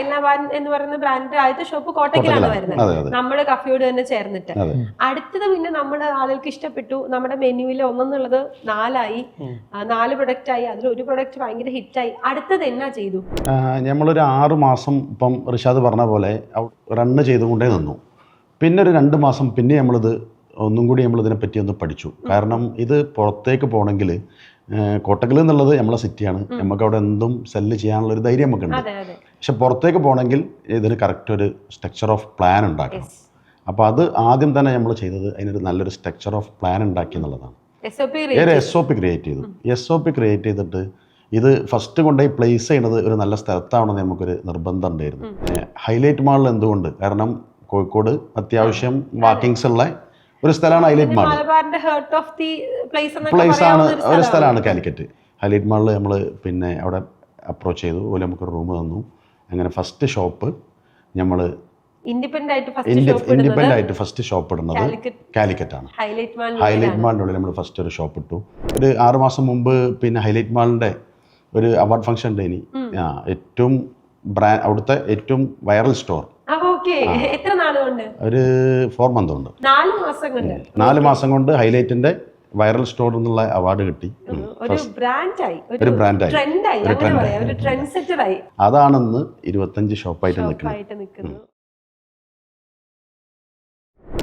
സ്റ്റൈൽനവാൻ എന്ന് പറയുന്ന ബ്രാൻഡ് ആദ്യത്തെ ഷോപ്പ് കോട്ടയ്ക്കലാണ് കോട്ടക്കലാണ്. വരുന്നത്. നമ്മൾ കഫിയോട് നമ്മുടെ കഫയോട് തന്നെ ചേർന്നിട്ട്. അടുത്തത് പിന്നെ നമ്മൾ ആളുകൾക്ക് ഇഷ്ടപ്പെട്ടു. നമ്മുടെ മെനുവിൽ ഒന്നെന്നുള്ളത് നാലായി. നാല് പ്രൊഡക്റ്റ് ആയി. അതിൽ ഒരു പ്രൊഡക്റ്റ് ഭയങ്കര ഹിറ്റായി അടുത്തത് എന്നാ ചെയ്തു? ഞമ്മളൊരു നമ്മളൊരു ആറ് മാസം ഇപ്പം റിഷാദ് പറഞ്ഞ പോലെ റണ്ണ് ചെയ്തുകൊണ്ടേ നിന്നു. പിന്നെ ഒരു രണ്ട് മാസം പിന്നെ നമ്മളിത് ഒന്നും കൂടി നമ്മളിതിനെ പറ്റി ഒന്ന് പഠിച്ചു. കാരണം ഇത് പുറത്തേക്ക് പോകണമെങ്കിൽ കോട്ടക്കൽ എന്നുള്ളത് നമ്മളെ സിറ്റിയാണ് നമുക്ക് അവിടെ എന്തും സെല്ല് ചെയ്യാനുള്ള ഒരു ധൈര്യം നമുക്കുണ്ട് പക്ഷെ പുറത്തേക്ക് പോകണമെങ്കിൽ ഇതിന് കറക്റ്റ് ഒരു സ്ട്രക്ചർ ഓഫ് പ്ലാൻ ഉണ്ടാക്കണം. അപ്പോൾ അത് ആദ്യം തന്നെ നമ്മൾ ചെയ്തത് അതിനൊരു നല്ലൊരു സ്ട്രക്ചർ ഓഫ് പ്ലാൻ ഉണ്ടാക്കി എന്നുള്ളതാണ്. എസ് ഒ പി ഒരു എസ് ഒ പി ക്രിയേറ്റ് ചെയ്തു. എസ് ഒ പി ക്രിയേറ്റ് ചെയ്തിട്ട് ഇത് ഫസ്റ്റ് കൊണ്ടുപോയി പ്ലേസ് ചെയ്യണത് ഒരു നല്ല സ്ഥലത്താവണമെന്ന് നമുക്കൊരു നിർബന്ധം ഉണ്ടായിരുന്നു. ഹൈലൈറ്റ് മാളിൽ എന്തുകൊണ്ട്? കാരണം കോഴിക്കോട് അത്യാവശ്യം വാക്കിങ്സ് ഉള്ള ഒരു സ്ഥലമാണ് ഹൈലൈറ്റ് മാൾ പ്ലേസ് ആണ് ഒരു. സ്ഥലമാണ്. കാലിക്കറ്റ് ഹൈലൈറ്റ് മാളിൽ നമ്മൾ പിന്നെ അവിടെ അപ്രോച്ച് ചെയ്തു. അതുപോലെ നമുക്കൊരു റൂം തന്നു. അങ്ങനെ ഫസ്റ്റ് ഷോപ്പ് നമ്മൾ ഇൻഡിപെൻഡന്റ് ആയിട്ട് ഫസ്റ്റ് ഷോപ്പ് ഇടുന്നത് ഇൻഡിപെൻഡന്റ് ആയിട്ട് ഫസ്റ്റ് ഷോപ്പ് ഇടുന്നത് കാലിക്കറ്റ് ആണ്. ഹൈലൈറ്റ് മാളിന്റെ ഉള്ളിൽ നമ്മൾ ഫസ്റ്റ് ഒരു ഷോപ്പ് ഇട്ടു. ഒരു ആറ് മാസം മുമ്പ് പിന്നെ ഹൈലൈറ്റ് മാളിന്റെ ഒരു അവാർഡ് ഫംഗ്ഷൻ ഉണ്ട് ഇനി. ആ ഏറ്റവും ബ്രാൻഡ് അവിടുത്തെ ഏറ്റവും വൈറൽ സ്റ്റോർ ഒരു ഫോർ മന്ത് ഉണ്ട് നാല് മാസം കൊണ്ട്. നാല് മാസം കൊണ്ട് ഹൈലൈറ്റിന്റെ വൈറൽ സ്റ്റോർ എന്നുള്ള അവാർഡ് കിട്ടി. ഒരു ബ്രാൻഡായി ഒരു ബ്രാൻഡായി ട്രെൻഡായി സെറ്ററായി അതാണെന്ന് ഇരുപത്തഞ്ച് ഷോപ്പായിട്ട് നിൽക്കുന്നത്.